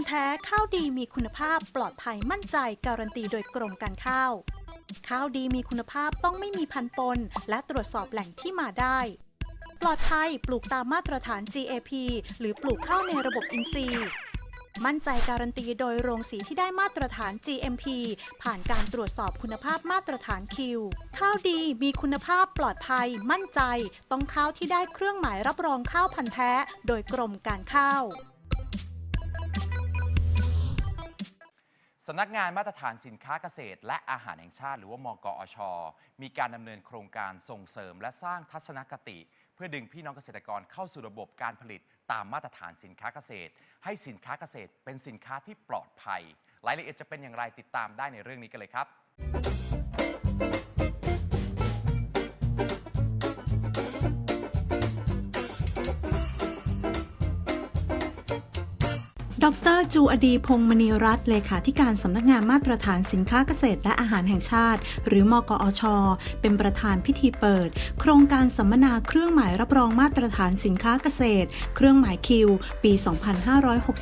ธุ์แท้ข้าวดีมีคุณภาพปลอดภัยมั่นใจการันตีโดยกรมการข้าว ข้าวดีมีคุณภาพต้องไม่มีพันปน และตรวจสอบแหล่งที่มาได้ ปลอดภัยปลูกตามมาตรฐาน GAP หรือปลูกข้าวในระบบอินทรีย์ มั่นใจการันตีโดยโรงสีที่ได้มาตรฐาน GMP ผ่านการตรวจสอบคุณภาพมาตรฐาน Q ข้าวดีมีคุณภาพปลอดภัย มั่นใจ ต้องข้าวที่ได้เครื่องหมายรับรองข้าวพันธุ์แท้ โดยกรมการข้าว สำนักงานมาตรฐานสินค้าเกษตร และอาหารแห่งชาติ หรือว่ามกอช มีการดำเนินโครงการส่งเสริม และสร้างทัศนคติ เพื่อดึงพี่น้องเกษตรกรเข้าสู่ระบบการผลิตตามมาตรฐานสินค้าเกษตร ให้สินค้าเกษตรเป็นสินค้าที่ปลอดภัย รายละเอียดจะเป็นอย่างไรติดตามได้ในเรื่องนี้กันเลยครับ ดรจูอดีพงมณีรัตน์เลขาธิการสำนักงานมาตรฐานสินค้าเกษตรและอาหารแห่งชาติ หรือมกอช เป็นประธานพิธีเปิด โครงการสัมมนาเครื่องหมายรับรองมาตรฐานสินค้าเกษตร เครื่องหมายคิว ปี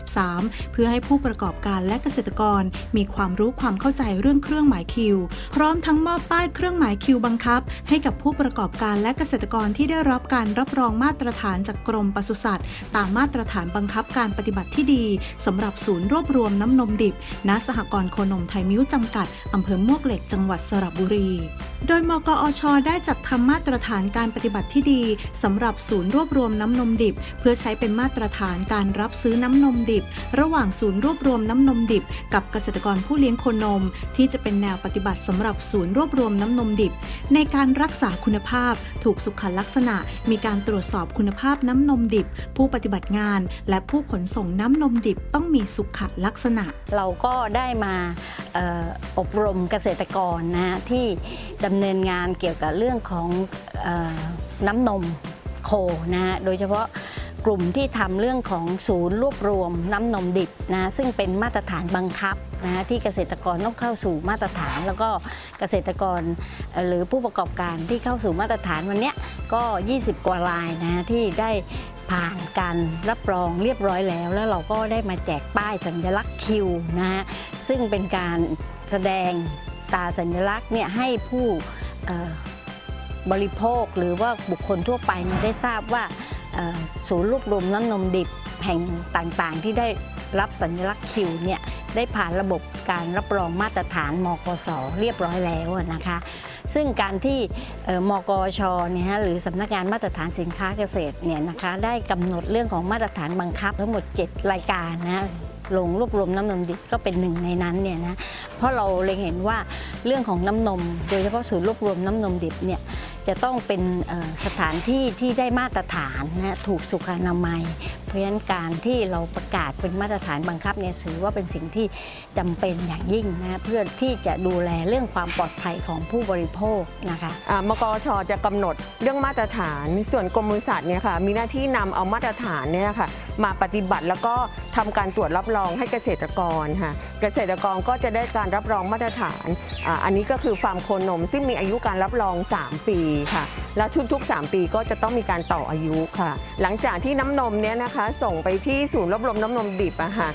2563 เพื่อให้ผู้ประกอบการและเกษตรกร มีความรู้ความเข้าใจเรื่องเครื่องหมายคิว พร้อมทั้งมอบป้ายเครื่องหมายคิวบังคับ ให้กับผู้ประกอบการและเกษตรกรที่ได้รับการรับรองมาตรฐานจากกรมปศุสัตว์ตามมาตรฐานบังคับการปฏิบัติที่ดีสำหรับศูนย์รวบรวมน้ำนมดิบ ณ สหกรณ์โคนมไทยมิ้วจำกัด อำเภอมวกเหล็ก จังหวัดสระบุรี โดยมกอช ได้จัดทำมาตรฐานการปฏิบัติที่ดีสำหรับศูนย์รวบรวมน้ำนมดิบ เพื่อใช้เป็นมาตรฐานการรับซื้อน้ำนมดิบ ระหว่างศูนย์รวบรวมน้ำนมดิบ กับเกษตรกรผู้เลี้ยงโคนม ที่จะเป็นแนวปฏิบัติสำหรับศูนย์รวบรวมน้ำนมดิบ ในการรักษาคุณภาพ ถูกสุขลักษณะ มีการตรวจสอบคุณภาพน้ำนมดิบ ผู้ปฏิบัติงาน และผู้ขนส่งน้ำนมดิบต้องมีสุขลักษณะ เราก็ได้มาออบรมเกษตรกรนะที่ดำเนินงานเกี่ยวกับเรื่องของอน้ำนมโคนะโดยเฉพาะกลุ่มที่ทำเรื่องของศูนย์รวบรวมน้ำนมดิบนะซึ่งเป็นมาตรฐานบังคับนะที่เกษตรกรต้องเข้าสู่มาตรฐาน แล้วก็เกษตรกรหรือผู้ประกอบการที่เข้าสู่มาตรฐานวันนี้ยก็ 20 กว่ารายนะที่ได้ ผ่านการรับรองเรียบร้อยแล้ว แล้วเราก็ได้มาแจกป้ายสัญลักษณ์คิวนะฮะซึ่งเป็นการแสดงตราสัญลักษณ์เนี่ยให้ผู้บริโภคหรือว่าบุคคลทั่วไปได้ทราบว่าศูนย์รวบรวมน้ำนมดิบแห่งต่างๆ ที่ได้รับสัญลักษณ์คิวเนี่ยได้ผ่านระบบการรับรองมาตรฐานมกสเรียบร้อยแล้วนะคะ ซึ่งการที่มกชเนี่ยฮะหรือสำนักงานมาตรฐานสินค้าเกษตรเนี่ยนะคะได้กำหนดเรื่องของมาตรฐานบังคับทั้งหมด 7 รายการนะลงรวบรวมน้ำนมดิบก็เป็นหนึ่งในนั้นเนี่ยนะเพราะเราเล็งเห็นว่าเรื่องของน้ำนม โดยเฉพาะศูนย์รวบรวมน้ำนมดิบเนี่ย จะต้องเป็นสถานที่ที่ได้มาตรฐานนะถูกสุขอนามัย เพราะฉะนั้นการที่เราประกาศเป็นมาตรฐานบังคับเนี่ยถือว่าเป็นสิ่งที่จำเป็นอย่างยิ่งนะเพื่อที่จะดูแลเรื่องความปลอดภัยของผู้บริโภคนะคะอ่ามกชจะกำหนดเรื่องมาตรฐาน ส่วนกรมบริษัทเนี่ยค่ะมีหน้าที่นำเอามาตรฐานเนี่ยค่ะ มาปฏิบัติแล้วก็ทำการตรวจรับรองให้เกษตรกรค่ะเกษตรกรก็จะได้การรับรองมาตรฐานออันนี้ก็คือฟาร์มโคนม ซึ่งมีอายุการรับรอง 3 ปีค่ะ แล้วทุกๆ 3 ปีก็จะต้องมีการต่ออายุค่ะ หลังจากที่น้ำนมเนี่ยนะคะส่งไปที่ศูนย์รวบรวมน้ำนมดิบอะค่ะ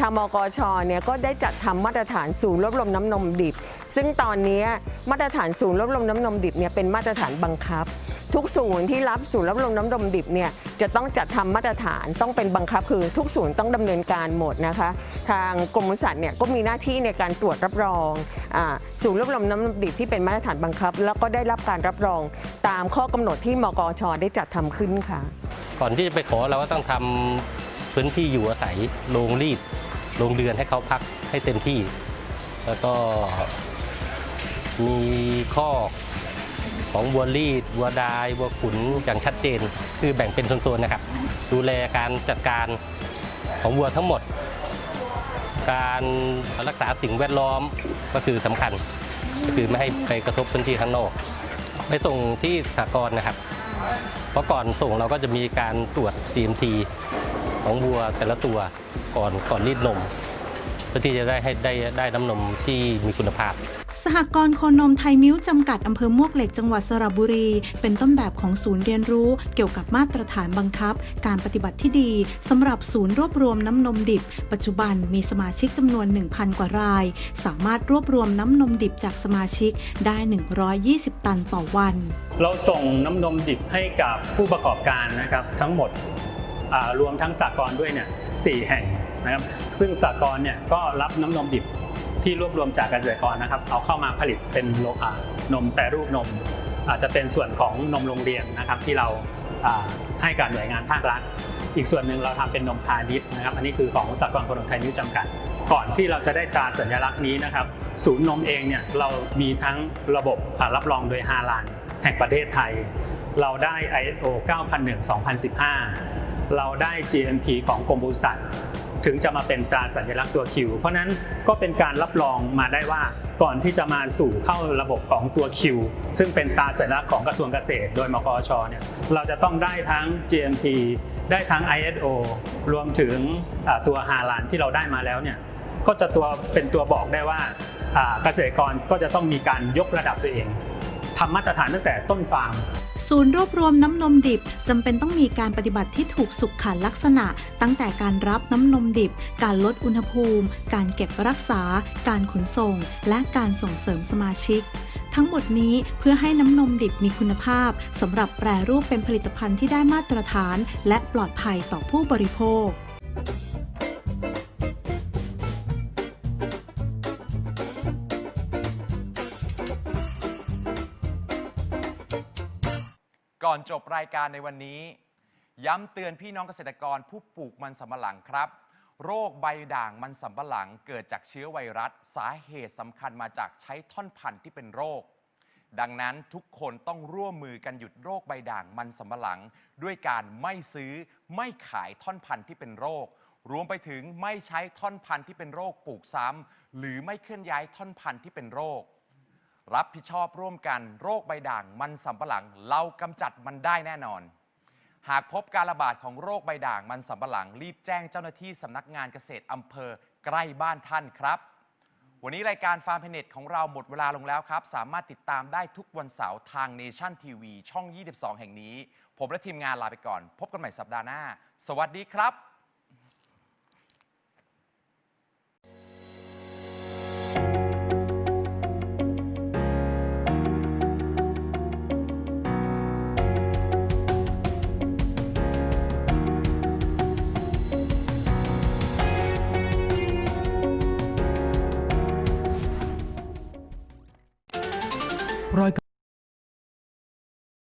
ทางมกชเนี่ยก็ได้จัดทำมาตรฐานศูนย์รวบรวมน้ำนมดิบ ซึ่งตอนนี้มาตรฐานศูนย์รวบรวมน้ำนมดิบเนี่ยเป็นมาตรฐานบังคับ ทุกศูนย์ที่รับศูนย์รับรองน้ำนมดิบเนี่ยจะต้องจัดทำมาตรฐานต้องเป็นบังคับคือทุกศูนย์ต้องดำเนินการหมดนะคะ ทางกรมบริษัทเนี่ยก็มีหน้าที่ในการตรวจรับรองอศูนย์รับรองน้ำนมดิบที่เป็นมาตรฐานบังคับ แล้วก็ได้รับการรับรองตามข้อกำหนดที่มกชได้จัดทำขึ้นค่ะ ก่อนที่จะไปขอเราก็ต้องทำพื้นที่อยู่อาศัยโรงรีดโรงเรือนให้เขาพักให้เต็มที่ แล้วก็มีข้อ ของวัวรีดวัวดายวัวขุนอย่างชัดเจน คือแบ่งเป็นโซนๆนะครับ ดูแลการจัดการของวัวทั้งหมด การรักษาสิ่งแวดล้อมก็คือสำคัญ คือไม่ให้ไปกระทบพื้นที่ข้างนอก ไปส่งที่สากลนะครับ เพราะก่อนส่งเราก็จะมีการตรวจ CMT ของวัวแต่ละตัวก่อนก่อนรีดนม พื่อที่จะได้ให้ได้ได้น้ำนมที่มีคุณภาพ สหกรณ์โคนมไทยมิ้วจำกัดอำเภอมวกเหล็กจังหวัดสระบุรี เป็นต้นแบบของศูนย์เรียนรู้ เกี่ยวกับมาตรฐานบังคับ การปฏิบัติที่ดีสำหรับศูนย์รวบรวมน้ำนมดิบ ปัจจุบันมีสมาชิกจำนวน 1,000 กว่าราย สามารถรวบรวมน้ำนมดิบจากสมาชิกได้ 120 ตันต่อวัน เราส่งน้ำนมดิบให้กับผู้ประกอบการนะครับทั้งหมดอ่ารวมทั้งสากลด้วยเนี่ยสี่แห่ง นะครับ ซึ่งสากลเนี่ยก็รับน้ำนมดิบที่รวบรวมจากเกษตรกรนะครับ เอาเข้ามาผลิตเป็นโลอานมแปรรูปนม อาจจะเป็นส่วนของนมโรงเรียนนะครับที่เราให้กับหน่วยงานภาครัฐ อีกส่วนหนึ่งเราทำเป็นนมพาณิชย์นะครับ อันนี้คือของสากลคนไทยนิ้วจำกัด ก่อนที่เราจะได้ตราสัญลักษณ์นี้นะครับ ศูนย์นมเองเนี่ยเรามีทั้งระบบรับรองโดยฮาลานแห่งประเทศไทย เราได้ ISO 9001-2015 เราได้ GMP ของกรมปศุสัตว์ ถึงจะมาเป็นตราสัญลักษณ์ตัวคิวเพราะนั้นก็เป็นการรับรองมาได้ว่าก่อนที่จะมาสู่เข้าระบบของตัวคิวซึ่งเป็นตราสัญลักษณ์ของกระทรวงเกษตร โดยมกอชเนี่ยเราจะต้องได้ทั้ง GMP ได้ทั้ง ISO รวมถึงตัวฮาลานที่เราได้มาแล้วเนี่ยก็จะตัวเป็นตัวบอกได้ว่าเกษตรกรก็จะต้องมีการยกระดับตัวเองทำมาตรฐานตั้งแต่ต้นฟาร์ม ศูนย์รวบรวมน้ำนมดิบจำเป็นต้องมีการปฏิบัติที่ถูกสุขลักษณะ ตั้งแต่การรับน้ำนมดิบ การลดอุณหภูมิ การเก็บรักษา การขนส่ง และการส่งเสริมสมาชิกทั้งหมดนี้เพื่อให้น้ำนมดิบมีคุณภาพสำหรับแปรรูปเป็นผลิตภัณฑ์ที่ได้มาตรฐาน และปลอดภัยต่อผู้บริโภค ก่อนจบรายการในวันนี้ ย้ำเตือนพี่น้องเกษตรกรผู้ปลูกมันสำปะหลังครับ โรคใบด่างมันสำปะหลังเกิดจากเชื้อไวรัส สาเหตุสำคัญมาจากใช้ท่อนพันธุ์ที่เป็นโรค ดังนั้นทุกคนต้องร่วมมือกันหยุดโรคใบด่างมันสำปะหลัง ด้วยการไม่ซื้อไม่ขายท่อนพันธุ์ที่เป็นโรค รวมไปถึงไม่ใช้ท่อนพันธุ์ที่เป็นโรคปลูกซ้ำหรือไม่เคลื่อนย้ายท่อนพันธุ์ที่เป็นโรค รับผิดชอบร่วมกันโรคใบด่างมันสำปะหลัง เรากำจัดมันได้แน่นอน หากพบการระบาดของโรคใบด่างมันสำปะหลัง รีบแจ้งเจ้าหน้าที่สำนักงานเกษตรอำเภอใกล้บ้านท่านครับ วันนี้รายการฟาร์มเพเน็ตของเราหมดเวลาลงแล้วครับ สามารถติดตามได้ทุกวันเสาร์ทางเนชั่นทีวีช่อง 22 แห่งนี้ ผมและทีมงานลาไปก่อน พบกันใหม่สัปดาห์หน้า สวัสดีครับ